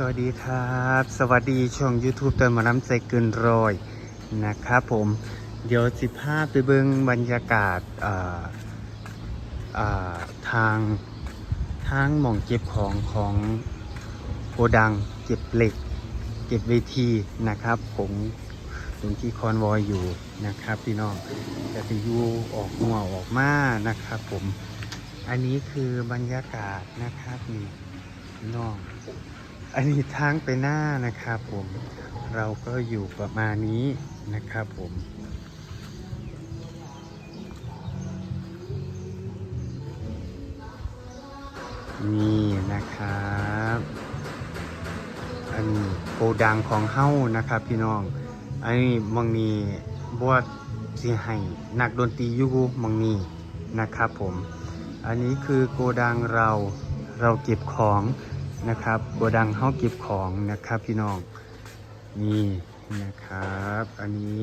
สวัสดีครับ สวัสดีช่อง YouTube เติมมาน้ำใจเกินรอยนะครับผม เดี๋ยวสิภาพไปเบิ่งบรรยากาศาาทางทางหม่องเก็บของของโกดังเก็บเหล็ก เก็บเวทีนะครับผมตรงที่คอนวอยอยู่นะครับพี่น้องจะไปอยู่ออกหัวออกมานะครับผม อันนี้คือบรรยากาศนะครับนี่พี่น้อง อันนี้ทางไปหน้านะครับผม เราก็อยู่ประมาณนี้นะครับผมนี่นะครับ อันนี้โกดังของเฮ้านะครับพี่น้อง อันนี้มองนีบวชสิให้นักดนตรีอยูมองนีนะครับผม อันนี้คือโกดังเราเราเก็บของ นะครับโกดังเฮ้าเก็บของนะครับพี่น้องนี่นะครับ อันนี้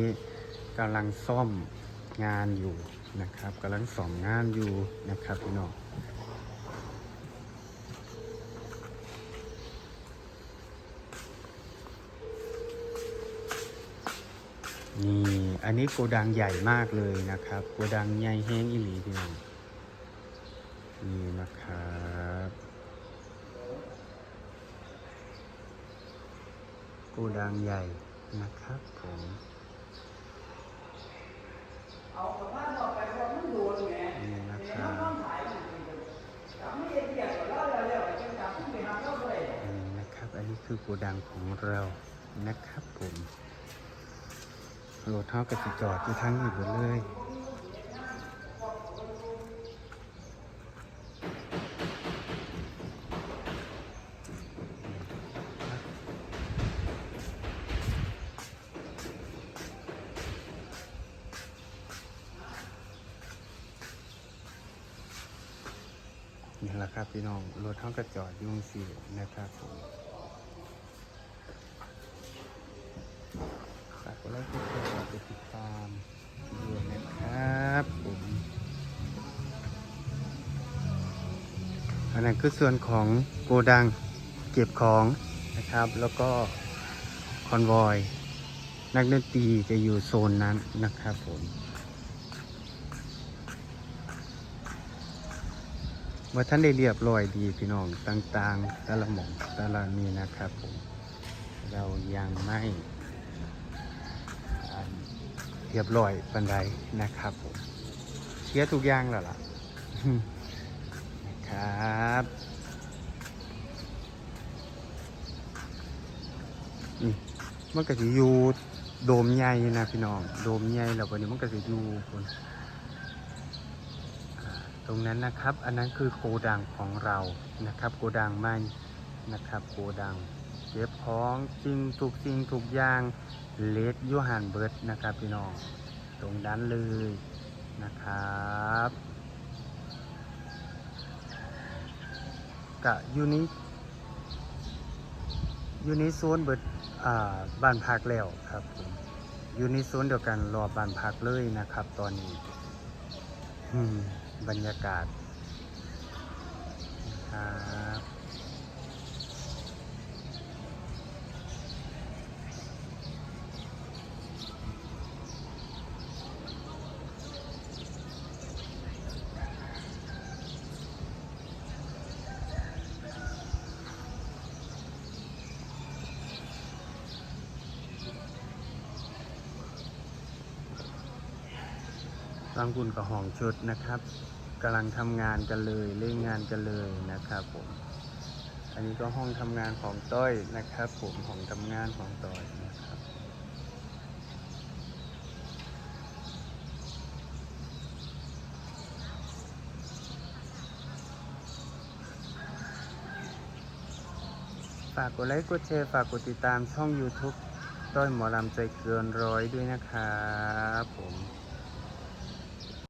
กำลังซ่อมงานอยู่นะครับกำลังซ่อมงานอยู่นะครับพี่น้องนี่ อันนี้โกดังใหญ่มากเลยนะครับ โกดังใหญ่แห้งอีหลีพี่น้องนี่นะครับ โกูดังใหญ่นะครับผมนี่นะครับนี่นะครับ อันนี้คือโกดังของเรานะครับผมรถเท่ากับสิจอดอยู่ทั้งอยู่เลย นี่แหละครับพี่น้องรถเท่ากระจอดยุ่งสี่นะครับผมฝากกดไลค์กดแชร์กดติดตามด้วยนะครับผมอันนั้นคือส่วนของโกดังเก็บของนะครับ แล้วก็คอนวอย นักดนตรีจะอยู่โซนนั้นนะครับผม ว่าท่านได้เรียบร้อยดีพี่น้องต่างๆ แต่ละหม่องแต่ละนี่นะครับผมเรายังไม่เรียบร้อยปันใดนะครับผมเชียร์ทุกอย่างแล้วล่ะนะครับนี่มันก็จะอยู่โดมใหญ่นะพี่น้องโดมใหญ่แล้ววันนี้มันก็จะอยู่คน ตรงนั้นนะครับ อันนั้นคือโกดังของเรานะครับ โกดังไม่นะครับ โกดังเก็บของจริงทุกสิ่งทุกอย่างเลดยูหันเบิร์ดนะครับพี่น้องตรงนั้นเลยนะครับกะยูนิยูนิโซนเบิร์ดบ้านพักแล้วครับผมยูนิโซนเดียวกันรอบ้านพักเลยนะครับตอนนี้ อืม บรรยากาศครับ บางคุณกับห้องชุดนะครับกำลังทำงานกันเลยเล่นงานกันเลยนะครับผมอันนี้ก็ห้องทำงานของต้อยนะครับ ผมห้องทำงานของต้อยนะครับฝากกดไลค์กดแชร์ฝากกดติดตามช่อง YouTube ต้อยหมอลำใจเกินร้อยด้วยนะครับผม